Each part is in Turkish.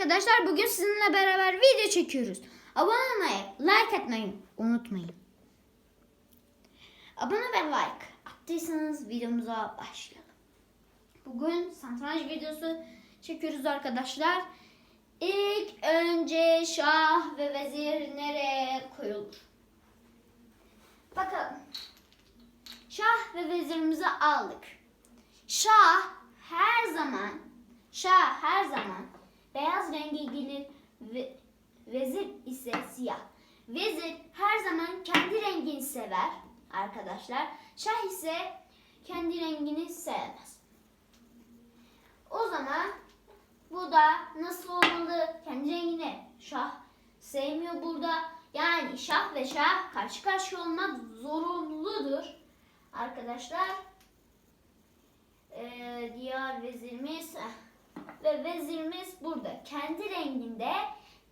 arkadaşlar. Bugün sizinle beraber video çekiyoruz. Abone olmayı, like atmayı unutmayın. Abone ve like attıysanız videomuza başlayalım. Bugün satranç videosu çekiyoruz arkadaşlar. İlk önce şah ve vezir nereye koyulur? Bakalım. Şah ve vezirimizi aldık. Şah her zaman şah her zaman beyaz renge gelir ve vezir ise siyah. Vezir her zaman kendi rengini sever arkadaşlar. Şah ise kendi rengini sevmez. O zaman bu da nasıl olmalı? Kendi rengini şah sevmiyor burada. Yani şah ve şah karşı karşıya olmak zorunludur arkadaşlar. Ee, diğer vezirimiz eh, ve vezirimiz burada kendi renginde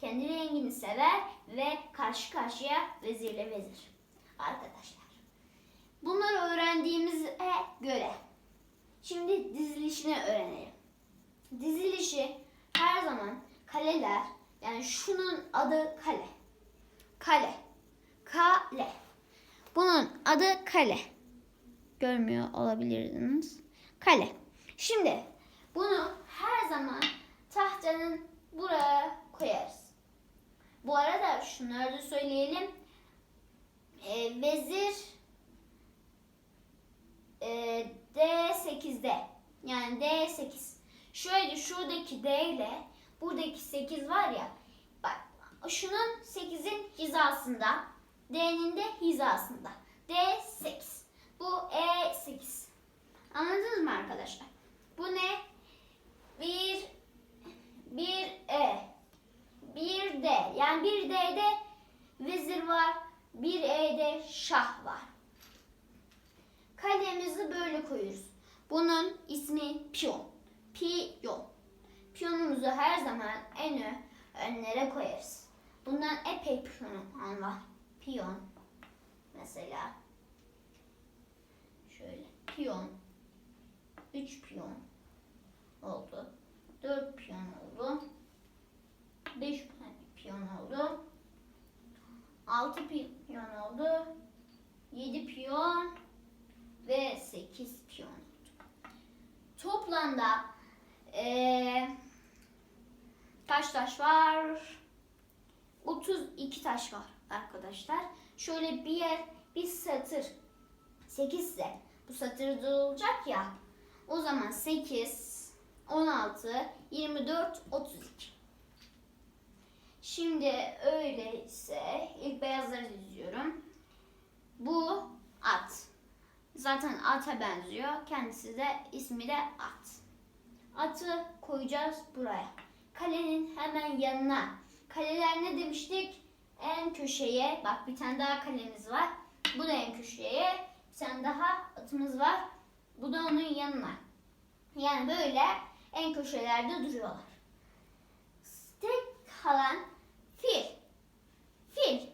kendi rengini sever ve karşı karşıya vezirle vezir arkadaşlar. Bunları öğrendiğimize göre şimdi dizilişini öğrenelim. Dizilişi her zaman kaleler yani şunun adı kale. Kale. Kale. Bunun adı kale. Görmüyor olabilirsiniz. Kale. Şimdi bunu her zaman tahtanın buraya koyarız. Bu arada şunları da söyleyelim. Ee, vezir e, D8'de yani D8 şöyle şuradaki D ile buradaki 8 var ya bak şunun 8'in hizasında D'nin de hizasında. D8 bu E8 anladınız mı arkadaşlar? Bu ne bir bir E bir D yani bir D'de vezir var bir E'de şah var kalemizi böyle koyuyoruz. Bunun ismi piyon. Piyon. Piyonumuzu her zaman en ön, önlere koyarız. Bundan epey piyon var. Piyon. Mesela. Şöyle. Piyon. Üç piyon oldu. Dört piyon oldu. Beş piyon oldu. Altı piyon oldu. Yedi piyon ve 8 piyon oldu. Toplamda eee, kaç taş var? 32 taş var arkadaşlar. Şöyle bir yer bir satır 8 ise bu satırda olacak ya. O zaman 8 16 24 32. Şimdi öyleyse ilk beyazları diziyorum. Bu at. Zaten ata benziyor. Kendisi de ismi de at. Atı koyacağız buraya. Kalenin hemen yanına. Kaleler ne demiştik? En köşeye. Bak bir tane daha kalemiz var. Bu da en köşeye. Bir tane daha atımız var. Bu da onun yanına. Yani böyle en köşelerde duruyorlar. Tek kalan fil. Fil.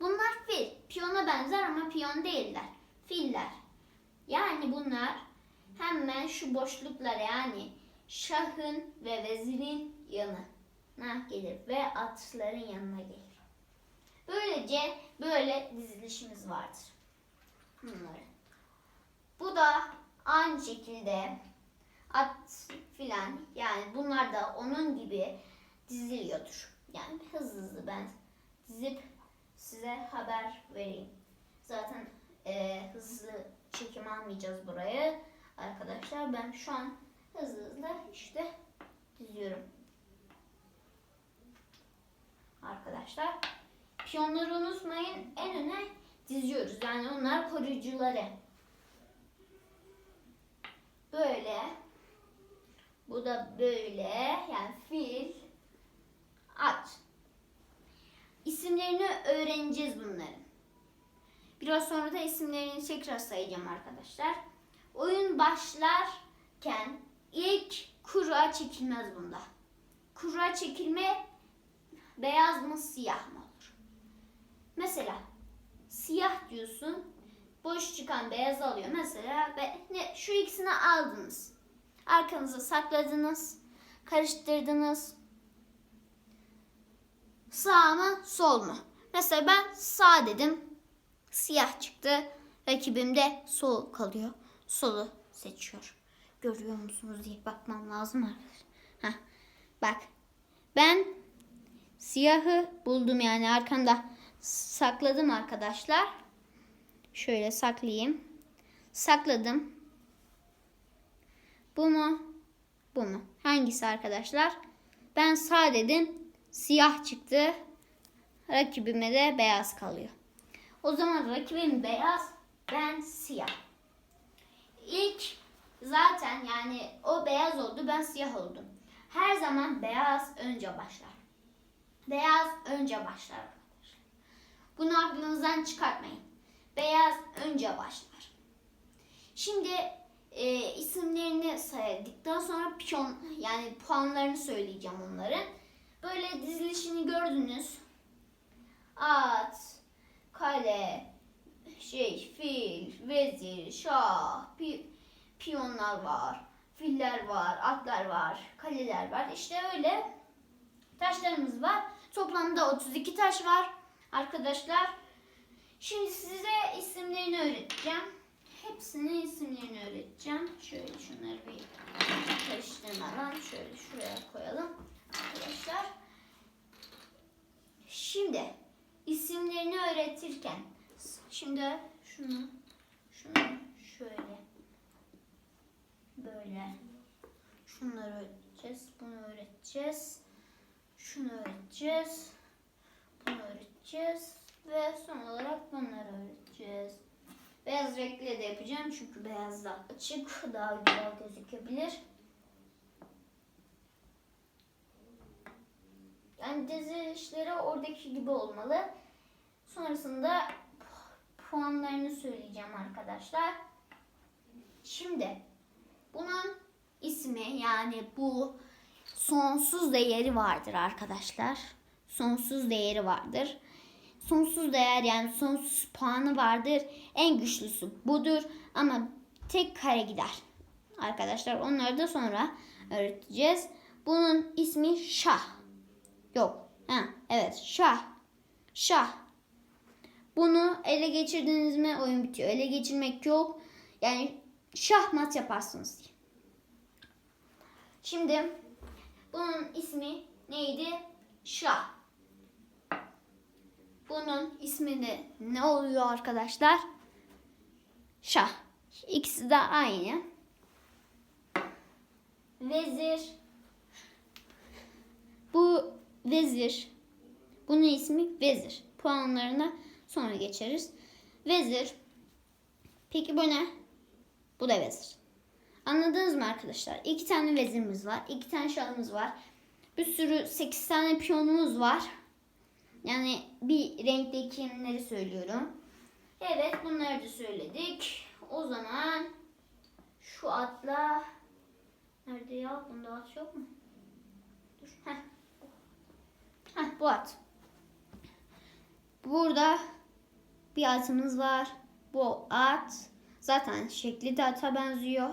Bunlar fil. Piyona benzer ama piyon değiller. Filler. Yani bunlar hemen şu boşluklara yani şahın ve vezirin yanına gelir ve atların yanına gelir. Böylece böyle dizilişimiz vardır. Bunları. Bu da aynı şekilde at filan yani bunlar da onun gibi diziliyordur. Yani hızlı hızlı ben dizip size haber vereyim. Zaten e, hızlı çekim almayacağız buraya. Arkadaşlar ben şu an hızlı hızlı işte diziyorum. Arkadaşlar piyonları unutmayın en öne diziyoruz. Yani onlar koruyucuları. Böyle. Bu da böyle. Yani fil, at. İsimlerini öğreneceğiz bunların. Biraz sonra da isimlerini tekrar sayacağım arkadaşlar. Oyun başlarken ilk kura çekilmez bunda. Kura çekilme beyaz mı siyah mı olur? Mesela siyah diyorsun. Boş çıkan beyaz alıyor. Mesela ne, şu ikisini aldınız. Arkanıza sakladınız. Karıştırdınız. Sağ mı sol mu? Mesela ben sağ dedim. Siyah çıktı. Rakibim de sol kalıyor. Solu seçiyor. Görüyor musunuz diye bakmam lazım arkadaşlar. Heh, bak. Ben siyahı buldum yani arkanda sakladım arkadaşlar. Şöyle saklayayım. Sakladım. Bu mu? Bu mu? Hangisi arkadaşlar? Ben sağ dedim. Siyah çıktı. Rakibime de beyaz kalıyor. O zaman rakibim beyaz, ben siyah. İlk zaten yani o beyaz oldu, ben siyah oldum. Her zaman beyaz önce başlar. Beyaz önce başlar arkadaşlar. Bunu aklınızdan çıkartmayın. Beyaz önce başlar. Şimdi e, isimlerini saydıktan sonra piyon yani puanlarını söyleyeceğim onların. Böyle dizilişini gördünüz. At, kale, şey, fil, vezir, şah, pi, piyonlar var, filler var, atlar var, kaleler var. İşte öyle taşlarımız var. Toplamda 32 taş var arkadaşlar. Şimdi size isimlerini öğreteceğim. Hepsinin isimlerini öğreteceğim. Şöyle şunları bir karıştırmadan şöyle şuraya koyalım arkadaşlar. Şimdi isimlerini öğretirken şimdi şunu şunu şöyle böyle şunları öğreteceğiz. Bunu öğreteceğiz. Şunu öğreteceğiz. Bunu öğreteceğiz. Ve son olarak bunları öğreteceğiz. Beyaz renkle de yapacağım çünkü beyaz da açık daha güzel gözükebilir. Yani dizilişleri oradaki gibi olmalı. Sonrasında puanlarını söyleyeceğim arkadaşlar. Şimdi bunun ismi yani bu sonsuz değeri vardır arkadaşlar. Sonsuz değeri vardır. Sonsuz değer yani sonsuz puanı vardır. En güçlüsü budur ama tek kare gider. Arkadaşlar onları da sonra öğreteceğiz. Bunun ismi şah. Yok. Ha, evet şah. Şah. Bunu ele geçirdiniz mi oyun bitiyor. Ele geçirmek yok. Yani şahmat yaparsınız. Şimdi bunun ismi neydi? Şah. Bunun ismi de ne oluyor arkadaşlar? Şah. İkisi de aynı. Vezir. Bu vezir. Bunun ismi vezir. Puanlarına sonra geçeriz. Vezir. Peki bu ne? Bu da vezir. Anladınız mı arkadaşlar? İki tane vezirimiz var. iki tane şahımız var. Bir sürü sekiz tane piyonumuz var. Yani bir renktekileri söylüyorum. Evet bunları da söyledik. O zaman şu atla nerede ya? Bunda at yok mu? Dur. Heh. Heh, bu at. Burada bir atımız var. Bu at zaten şekli de ata benziyor.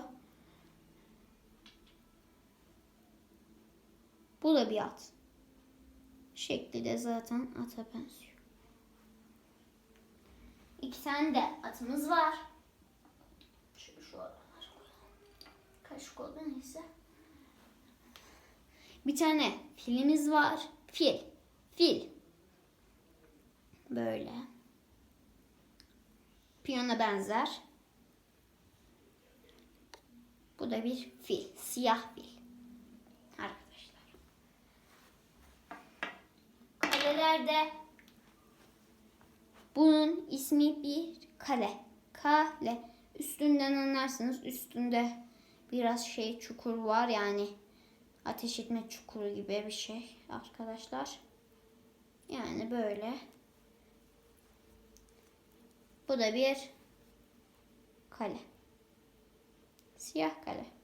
Bu da bir at. Şekli de zaten ata benziyor. İki tane de atımız var. Şu, şu aralar Kaşık oldu neyse. Bir tane filimiz var. Fil. Fil. Böyle. Piyona benzer. Bu da bir fil. Siyah fil. Arkadaşlar. Kalelerde bunun ismi bir kale. Kale. Üstünden anlarsınız. Üstünde biraz şey çukur var yani ateş etme çukuru gibi bir şey arkadaşlar. Yani böyle. Bu da bir kale. Siyah kale.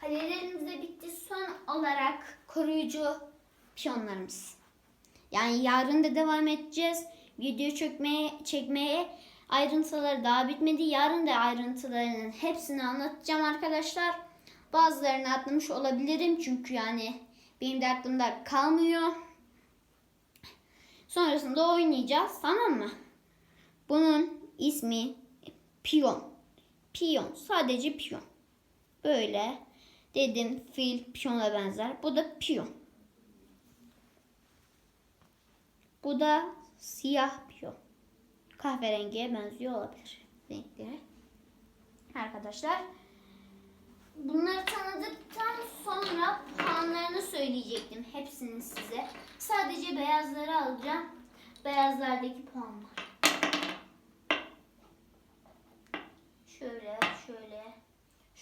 Kalelerimiz de bitti. Son olarak koruyucu piyonlarımız. Yani yarın da devam edeceğiz. Video çekmeye, çekmeye ayrıntıları daha bitmedi. Yarın da ayrıntılarının hepsini anlatacağım arkadaşlar. Bazılarını atlamış olabilirim çünkü yani benim de aklımda kalmıyor. Sonrasında oynayacağız tamam mı? Bunun ismi piyon. Piyon. Sadece piyon. Böyle dedim fil piyona benzer. Bu da piyon. Bu da siyah piyon. Kahverengiye benziyor olabilir renkleri. Arkadaşlar bunları tanıdıktan sonra puanlarını söyleyecektim hepsini size. Sadece beyazları alacağım. Beyazlardaki puanlar. Şöyle şöyle.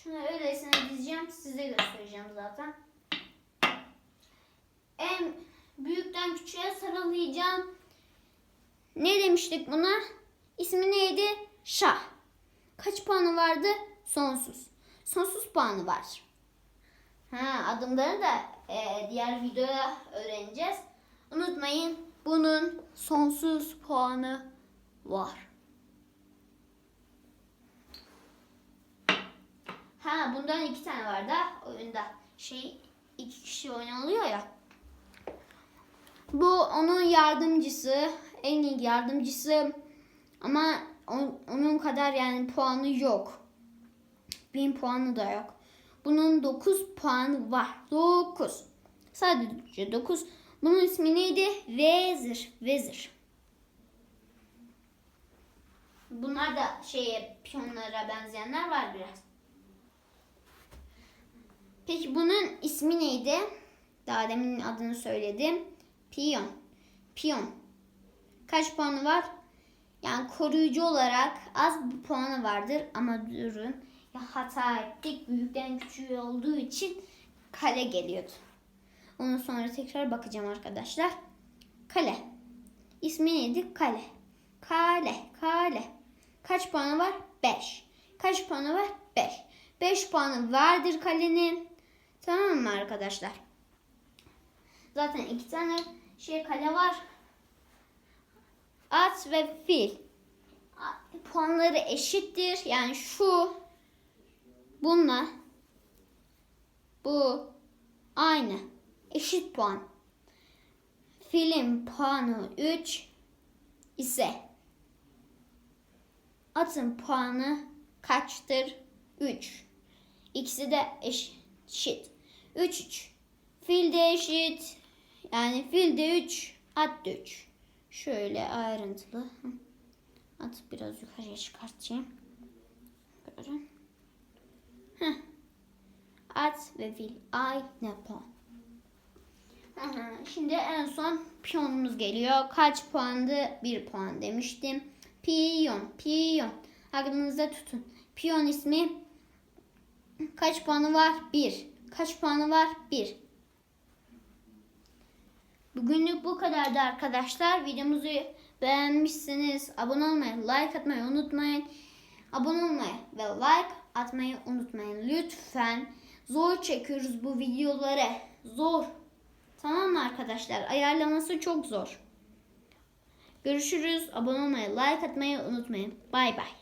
Şunu öylesine dizeceğim. Size göstereceğim zaten. En büyükten küçüğe sıralayacağım. Ne demiştik buna? İsmi neydi? Şah. Kaç puanı vardı? Sonsuz. Sonsuz puanı var. Ha, adımları da e, diğer videoda öğreneceğiz. Unutmayın bunun sonsuz puanı var. Ha bundan iki tane var da oyunda. Şey iki kişi oynanılıyor ya. Bu onun yardımcısı, en iyi yardımcısı ama on- onun kadar yani puanı yok. Bin puanı da yok. Bunun 9 puanı var. 9. Sadece 9. Bunun ismi neydi? Vezir. Vezir. Bunlar da şeye piyonlara benzeyenler var biraz. Peki bunun ismi neydi? Daha demin adını söyledim. Piyon. Piyon. Kaç puanı var? Yani koruyucu olarak az bir puanı vardır ama durun. Ya hata ettik. Büyükten küçüğü olduğu için kale geliyordu. Onu sonra tekrar bakacağım arkadaşlar. Kale. İsmi neydi? Kale. Kale. Kale. Kaç puanı var? 5. Kaç puanı var? 5. 5 puanı vardır kalenin. Tamam mı arkadaşlar? Zaten iki tane şey kale var. At ve fil. Puanları eşittir. Yani şu bununla bu aynı. Eşit puan. Filin puanı 3 ise atın puanı kaçtır? 3. İkisi de eşit. 3 3. Fil de eşit. Yani fil de 3, at da 3. Şöyle ayrıntılı. At biraz yukarıya çıkartayım. Böyle. Heh. At ve fil aynı puan. Şimdi en son piyonumuz geliyor. Kaç puandı? 1 puan demiştim. Piyon, piyon. Aklınızda tutun. Piyon ismi kaç puanı var? 1. Kaç puanı var? 1. Bugünlük bu kadardı arkadaşlar. Videomuzu beğenmişsiniz. Abone olmayı, like atmayı unutmayın. Abone olmayı ve like atmayı unutmayın. Lütfen zor çekiyoruz bu videoları. Zor. Tamam mı arkadaşlar? Ayarlaması çok zor. Görüşürüz. Abone olmayı, like atmayı unutmayın. Bay bay.